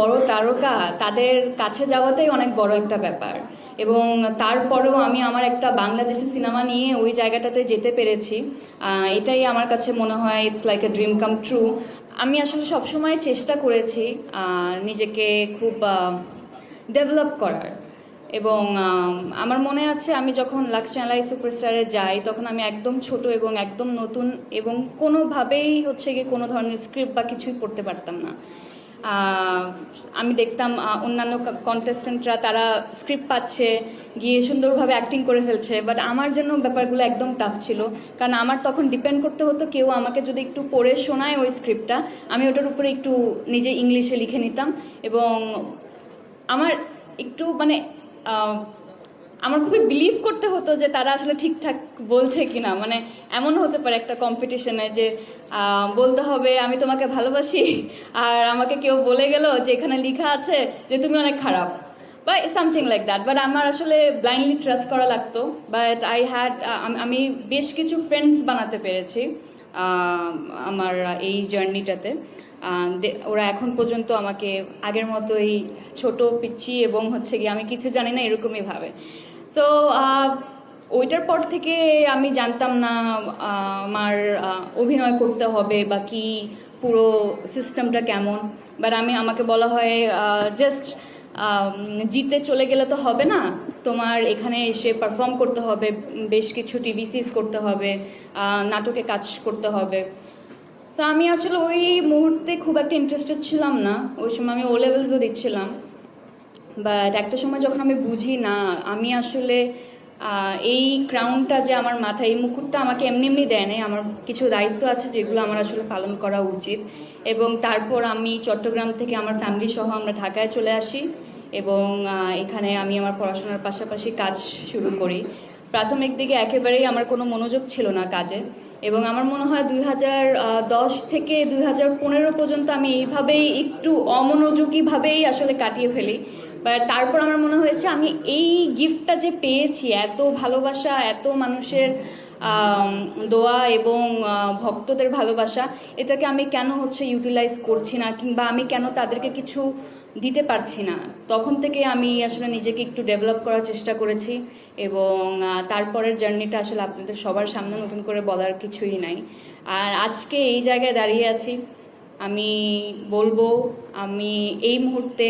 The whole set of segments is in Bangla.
বড় তারকা, তাদের কাছে যাওয়াটাই অনেক বড় একটা ব্যাপার। এবং তারপরেও আমি আমার একটা বাংলাদেশি সিনেমা নিয়ে ওই জায়গাটাতে যেতে পেরেছি। এটাই আমার কাছে মনে হয় it's like a dream come true আমি আসলে সবসময় চেষ্টা করেছি নিজেকে খুব ডেভেলপ করার। এবং আমার মনে আছে আমি যখন লাক্স চ্যানেলাই সুপারস্টারে যাই, তখন আমি একদম ছোট এবং একদম নতুন এবং কোনোভাবেই হচ্ছে গিয়ে কোনো ধরনের স্ক্রিপ্ট বা কিছুই পড়তে পারতাম না। আমি দেখতাম অন্যান্য কন্টেস্টেন্টরা তারা স্ক্রিপ্ট পাচ্ছে, গিয়ে সুন্দরভাবে অ্যাক্টিং করে ফেলছে বাট আমার জন্য ব্যাপারগুলো একদম টাফ ছিল। কারণ আমার তখন ডিপেন্ড করতে হতো কেউ আমাকে যদি একটু পড়ে শোনায় ওই স্ক্রিপ্টটা আমি ওটার উপরে একটু নিজে ইংলিশে লিখে নিতাম এবং আমার একটু মানে আমার খুবই বিলিভ করতে হতো যে তারা আসলে ঠিকঠাক বলছে কিনা। মানে এমন হতে পারে একটা কম্পিটিশনে যে বলতে হবে, আমি তোমাকে ভালোবাসি। আর আমাকে কেউ বলে গেল যে, এখানে লেখা আছে যে, তুমি অনেক খারাপ। বা সামথিং লাইক দ্যাট বাট আমার আসলে ব্লাইন্ডলি ট্রাস্ট করা লাগতো। বাট আই হ্যাড আমি বেশ কিছু ফ্রেন্ডস বানাতে পেরেছি আমার এই জার্নিটাতে ওরা এখন পর্যন্ত আমাকে আগের মতোই ছোট পিচ্ছি এবং হচ্ছে কি আমি কিছু জানি না, এরকমই ভাবে। সো ওইটার পর থেকে আমি জানতাম না আমার অভিনয় করতে হবে বা কি পুরো সিস্টেমটা কেমন। বাট আমি, আমাকে বলা হয় জাস্ট জিতে চলে গেলে তো হবে না। তোমার এখানে এসে পারফর্ম করতে হবে, বেশ কিছু টিভি সিরিজ করতে হবে নাটকে কাজ করতে হবে। তো আমি আসলে ওই মুহূর্তে খুব একটা ইন্টারেস্টেড ছিলাম না। ওই সময় আমি ও লেভেলসও দিচ্ছিলাম। বাট একটা সময় যখন আমি বুঝি না, আমি আসলে এই ক্রাউনটা যে আমার মাথায়, এই মুকুটটা আমাকে এমনি এমনি দেয় নাই। আমার কিছু দায়িত্ব আছে যেগুলো আমার আসলে পালন করা উচিত। এবং তারপর আমি চট্টগ্রাম থেকে আমার ফ্যামিলি সহ আমরা ঢাকায় চলে আসি এবং এখানে আমি আমার পড়াশোনার পাশাপাশি কাজ শুরু করি। প্রাথমিক দিকে একেবারেই আমার কোনো মনোযোগ ছিল না কাজে এবং আমার মনে হয় দুই হাজার দশ থেকে দুই হাজার পনেরো পর্যন্ত আমি এইভাবেই একটু অমনোযোগীভাবেই আসলে কাটিয়ে ফেলি। বাট তারপর আমার মনে হয়েছে আমি এই গিফটটা যে পেয়েছি, এত ভালোবাসা, এত মানুষের দোয়া এবং ভক্তদের ভালোবাসা, এটাকে আমি কেন হচ্ছে ইউটিলাইজ করছি না কিংবা আমি কেন তাদেরকে কিছু দিতে পারছি না? তখন থেকে আমি আসলে নিজেকে একটু ডেভেলপ করার চেষ্টা করেছি এবং তারপরের জার্নিটা আসলে আপনাদের সবার সামনে নতুন করে বলার কিছুই নাই। আর আজকে এই জায়গায় দাঁড়িয়ে আছি, আমি বলব, আমি এই মুহূর্তে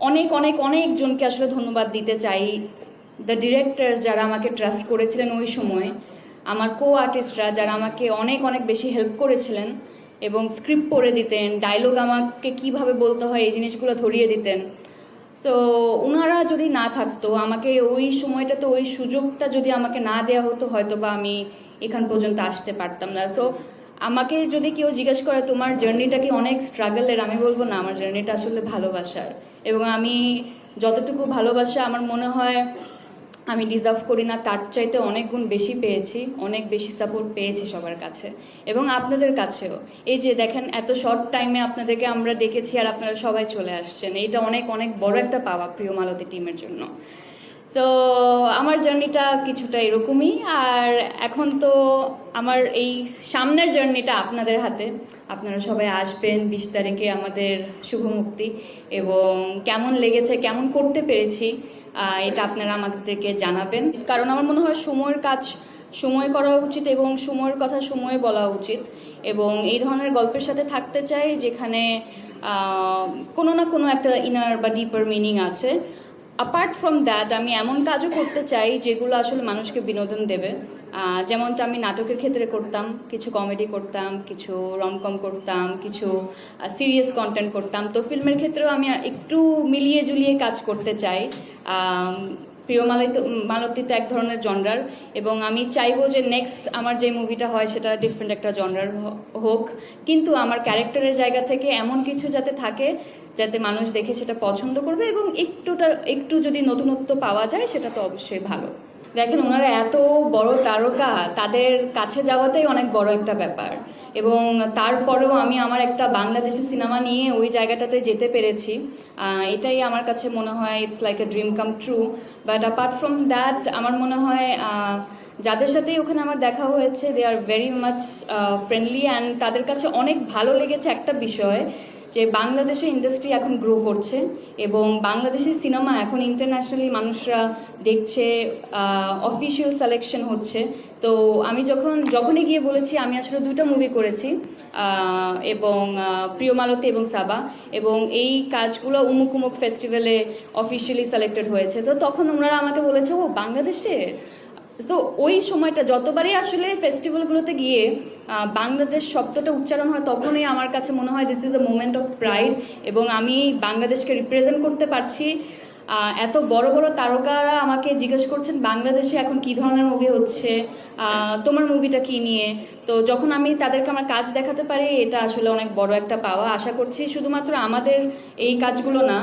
অনেক অনেক অনেকজনকে আসলে ধন্যবাদ দিতে চাই। দ্য ডিরেক্টর যারা আমাকে ট্রাস্ট করেছিলেন ওই সময়, আমার কো আর্টিস্টরা যারা আমাকে অনেক অনেক বেশি হেল্প করেছিলেন এবং স্ক্রিপ্ট পড়ে দিতেন ডায়লগ আমাকে কীভাবে বলতে হয়, এই জিনিসগুলো ধরিয়ে দিতেন। সো ওনারা যদি না থাকতো, আমাকে ওই সময়টাতে ওই সুযোগটা যদি আমাকে না দেওয়া হতো হয়তো বা আমি এখান পর্যন্ত আসতে পারতাম না। সো আমাকে যদি কেউ জিজ্ঞেস করে, তোমার জার্নিটা কি অনেক স্ট্রাগলের আমি বলব, না, আমার জার্নিটা আসলে ভালোবাসার। এবং আমি যতটুকু ভালোবাসা, আমার মনে হয় আমি ডিজার্ভ করি না, তার চাইতে অনেক গুণ বেশি পেয়েছি, অনেক বেশি সাপোর্ট পেয়েছি সবার কাছে এবং আপনাদের কাছেও। এই যে দেখেন, এত শর্ট টাইমে আপনাদেরকে আমরা ডেকেছি আর আপনারা সবাই চলে আসছেন। এইটা অনেক অনেক বড় একটা পাওয়া প্রিয় মালতী টিমের জন্য। সো আমার জার্নিটা কিছুটা এরকমই, আর এখন তো আমার এই সামনের জার্নিটা আপনাদের হাতে। আপনারা সবাই আসবেন বিশ তারিখে আমাদের শুভ মুক্তি এবং কেমন লেগেছে, কেমন করতে পেরেছি এটা আপনারা আমাদেরকে জানাবেন। কারণ আমার মনে হয় সময়ের কাজ, সময় করা উচিত এবং সময়ের কথা সময়ে বলা উচিত। এবং এই ধরনের গল্পের সাথে থাকতে চাই, যেখানে কোনো না কোনো একটা ইনার বা ডিপার মিনিং আছে। অ্যাপার্ট ফ্রম দ্যাট আমি এমন কাজও করতে চাই যেগুলো আসলে মানুষকে বিনোদন দেবে। যেমনটা আমি নাটকের ক্ষেত্রে করতাম, কিছু কমেডি করতাম, কিছু রমকম করতাম, কিছু সিরিয়াস কন্টেন্ট করতাম। তো ফিল্মের ক্ষেত্রেও আমি একটু মিলিয়ে জুলিয়ে কাজ করতে চাই। প্রিয় মালিত তো এক ধরনের জনরার এবং আমি চাইব যে নেক্সট আমার যে মুভিটা হয় সেটা ডিফারেন্ট একটা জনরার হোক। কিন্তু আমার ক্যারেক্টারের জায়গা থেকে এমন কিছু যাতে থাকে, যাতে মানুষ দেখে সেটা পছন্দ করবে এবং একটুটা, একটু যদি নতুনত্ব পাওয়া যায় সেটা তো অবশ্যই ভালো। দেখেন, ওনারা এত বড় তারকা, তাদের কাছে যাওয়াটাই অনেক বড় একটা ব্যাপার। এবং তারপরেও আমি আমার একটা বাংলাদেশি সিনেমা নিয়ে ওই জায়গাটাতে যেতে পেরেছি। এটাই আমার কাছে মনে হয় it's like a dream come true but apart from that আমার মনে হয় যাদের সাথেই ওখানে আমার দেখা হয়েছে they are very much friendly and তাদের কাছে অনেক ভালো লেগেছে একটা বিষয় যে বাংলাদেশে ইন্ডাস্ট্রি এখন গ্রো করছে এবং বাংলাদেশের সিনেমা এখন ইন্টারন্যাশনালি মানুষরা দেখছে অফিসিয়াল সিলেকশন হচ্ছে। তো আমি যখন যখনই গিয়ে বলেছি আমি আসলে দুটো মুভি করেছি এবং আহ, প্রিয় মালতী এবং সাবা এবং এই কাজগুলো উমুক উমুক ফেস্টিভ্যালে অফিসিয়ালি সিলেক্টেড হয়েছে। তো তখন ওনারা আমাকে বলেছে ও বাংলাদেশে সো ওই সময়টা যতবারই আসলে ফেস্টিভ্যালগুলোতে গিয়ে বাংলাদেশ শব্দটা উচ্চারণ হয়, তখনই আমার কাছে মনে হয় this is a moment of pride এবং আমি বাংলাদেশকে রিপ্রেজেন্ট করতে পারছি। এত বড় বড় তারকারা আমাকে জিজ্ঞেস করছেন, বাংলাদেশে এখন কি ধরনের মুভি হচ্ছে? তোমার মুভিটা কি নিয়ে? তো যখন আমি তাদেরকে আমার কাজ দেখাতে পারি, এটা আসলে অনেক বড় একটা পাওয়া। আশা করছি শুধুমাত্র আমাদের এই কাজগুলো না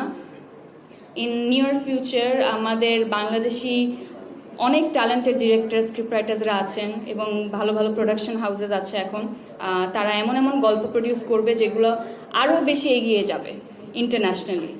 ইন নিয়ার ফিউচার আমাদের বাংলাদেশি অনেক ট্যালেন্টেড ডিরেক্টর স্ক্রিপ্ট রাইটার্সরা আছেন এবং ভালো ভালো প্রোডাকশন হাউসেস আছে এখন। তারা এমন এমন গল্প প্রডিউস করবে যেগুলো আরও বেশি এগিয়ে যাবে ইন্টারন্যাশনালি